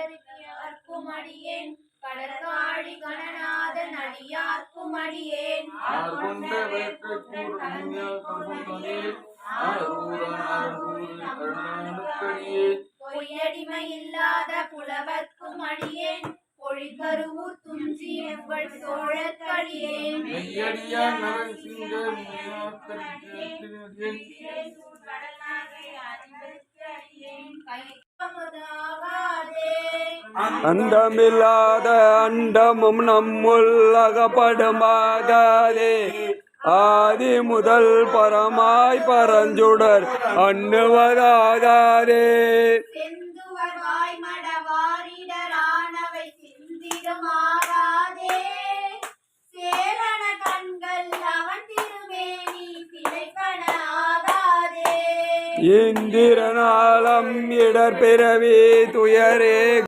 படருக்கும் அடியேன் கடற்காழி கணநாதன் அடியார்க்கும் அடியேன் பொய்யடிமை இல்லாத புலவர்க்கும் அடியேன் பொழிகருவூர் துஞ்சி எங்கள் சோழக்கடியேன் கடல் நாகை அறிவிற்கு அடியேன் கை அண்டமில்லாத அண்டமும் நம்முள் அகப்படுமாகாதே ஆதி முதல் பரமாய் பரஞ்சுடர் அண்ணுவதாகாதே. இந்திரநாளம் இடர் பிறவி துயரே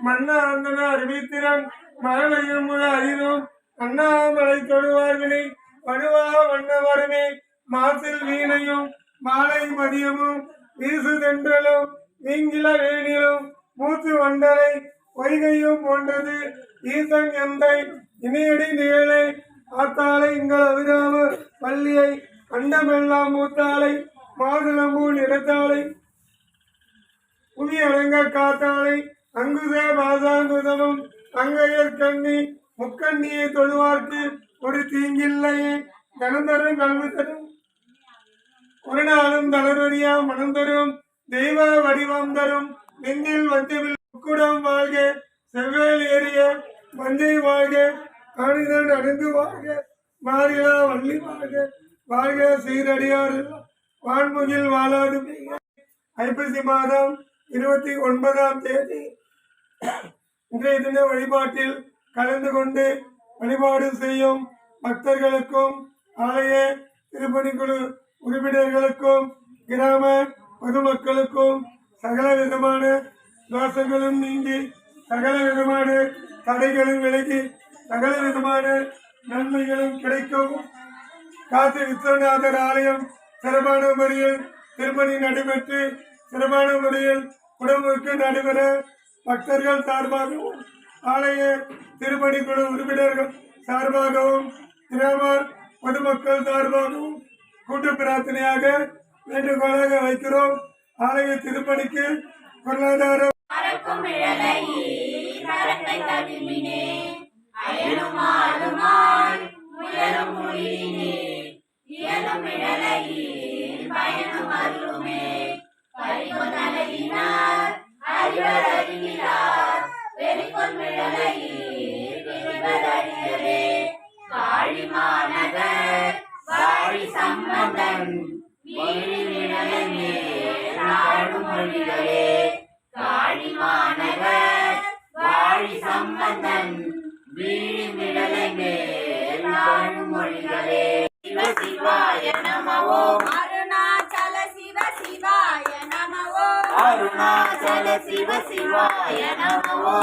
மன்னாந்தன அறிவித்திறன் மரணையும் முழ அறிதும். அண்ணாமலை தொடுவார்களே வடுவா வண்ண வருமே மாசில் வீணையும் மாலை மதியமும் வீசு தென்றலும் நீங்கில வேணிலும் மூத்து வண்டரை பொய்கையும் போன்றது ஈசன் எந்தை இனியடி நிழலை ஆத்தாலை இங்கள் அவிராம பள்ளியை அண்டமெல்லாம் மூத்தாலை மாதுளம்பூ நிறத்தாலை புவி அடங்க காத்தாலை அங்குத பாதாங்குதமும் அங்கையர் கண்ணி முக்கண்ணியை தொழுவார்க்கு ஒரு தீங்கில்லையே கனந்தரும் கல்வி தரும் ஒரு நாளும் தளர்வரியா மனம் தரும் தெய்வ வடிவம் தரும். நெஞ்சில் வந்தவில் முக்குடம் வாழ்க செவ்வேல் ஏறிய மஞ்சை வாழ்க ஆணிதன் அடைந்து வாழ்க மாறிலா வள்ளி வாழ்க வாழ்க சீரடியார் வான்முகில் வாழாது ஐப்பசி மாதம் இருபத்தி ஒன்பதாம் தேதி இன்றைய தின வழிபாட்டில் கலந்து கொண்டு வழிபாடு செய்யும் பக்தர்களுக்கும் ஆலய திருப்பணிக்குழு உறுப்பினர்களுக்கும் கிராம பொதுமக்களுக்கும் சகல விதமான தோஷங்களும் நீங்கி சகல விதமான தடைகளும் விலகி சகல விதமான நன்மைகளும் கிடைக்கும். காசி விஸ்வநாதர் ஆலயம் சிறப்பான முறையில் திருமணி நடைபெற்று சிறப்பான முறையில் குடும்பத்துக்கு நடைபெற பக்தர்கள் சார்பாகவும் ஆலய திருப்பணி குழு உறுப்பினர்கள் சார்பாகவும் கிராம பொதுமக்கள் சார்பாகவும் கூட்டு பிரார்த்தனையாக வேண்டுகோளாக வைக்கிறோம். ஆலய திருப்பணிக்கு பொருளாதார பயணம் இழலை மரத்தை தவிமினே மாநகர் வாழி சம்பந்தன் வீழி விழலை மேல் நாடும் மொழிகளே. சிவ சிவாய நமவோ. அருணாச்சல சிவ சிவாய நமவோ. அருணாச்சல சிவ சிவாய நமவோ.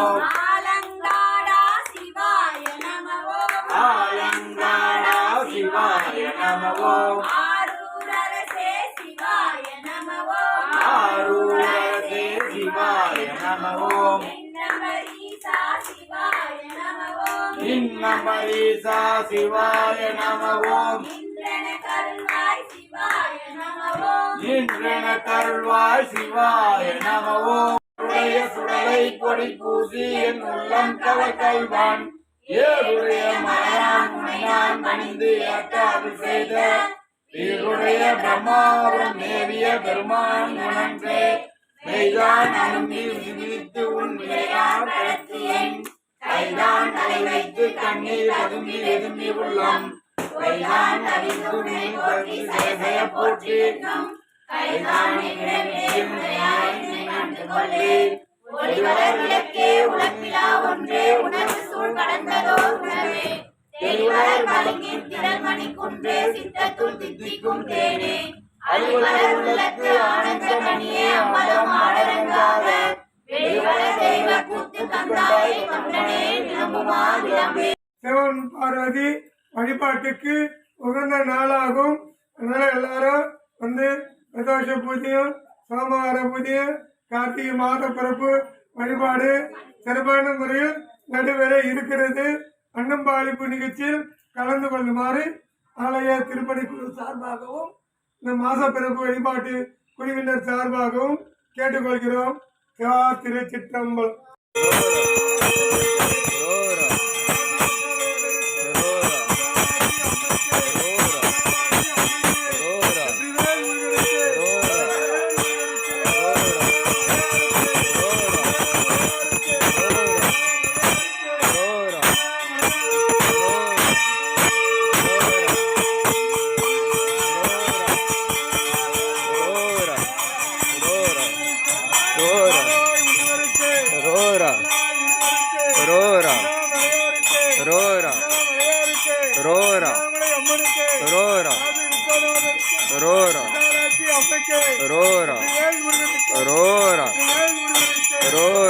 நமவோ இன்னமரீசா சிவாய நமவோம். இந்திரன கருள்வாய் சிவாய நமவோம். உடைய சுடலை பொடி பூசி என் உள்ளம் கவர்கைவான் ஏழுடைய மலையான் முனையான் பணிந்து ஏற்றாது செய்த வீருடைய பிரம்மாவரம் தேவிய பெருமான் உணன்றே. மெய்தான் அனுப்பி விதித்து உன் விளையார் கடத்தியன் கைதான் தலை வைத்து கண்ணீர் அதும்பி எதும்பி உள்ளம். கைதான் அறிந்து நீ போற்றி சேசைய போற்றி கைதான் கண்டு கொள்ளே ஒளிவளர் விளக்கே உலகிலா ஒன்றே. உணர்வு சூழ் கடந்ததோ உணவே தெளிவளர் வழங்கின் திரள் மணி குன்றே சித்தத்துள் தித்திக்கும் தேனே. அழிவளர் உள்ளத்து ஆனந்த மணியே அமலம் ஆடரங்காத சிவன் பார்வதி வழிபாட்டுக்கு உகந்த நாளாகும். அதனால எல்லாரும் வந்து பிரதோஷ பூஜையும் சோமவார பூஜையும் கார்த்திகை மாத பிறப்பு வழிபாடு சிறப்பான முறையில் நடைபெற இருக்கிறது. அன்னம்பாளிப்பு நிகழ்ச்சியில் கலந்து கொள்ளுமாறு ஆலய திருப்பணி குழு சார்பாகவும் இந்த மாச பிறப்பு வழிபாட்டு குழுவினர் சார்பாகவும் கேட்டுக்கொள்கிறோம். किंवा तिरे चित्रंबळ ரோரா ரோரா ரோரா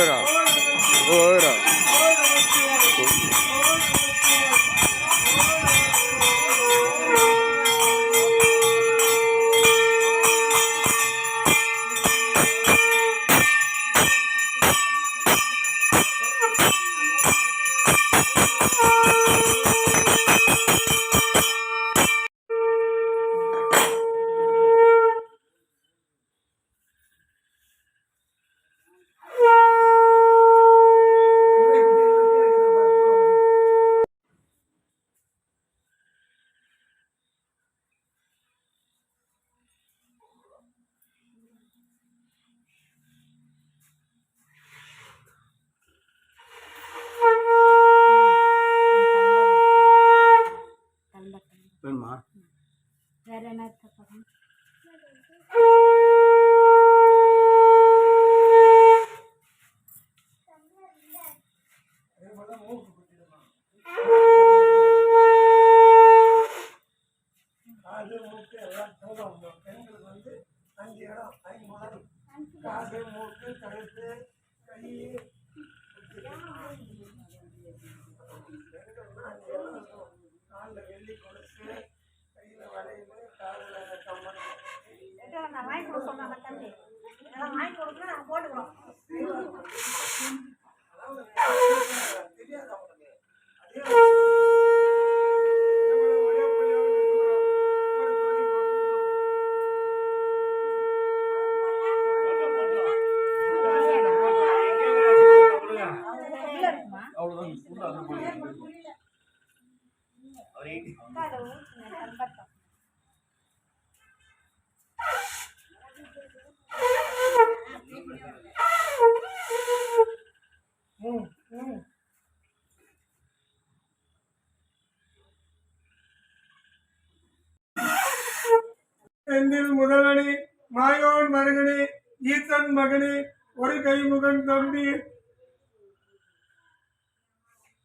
செந்தில் முதலனே மாயோன் மருகனே ஈசன் மகனே ஒரு கைமுகன் தம்பி.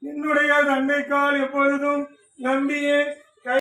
என்னுடைய தந்தைக்கால் எப்பொழுதும் 南边。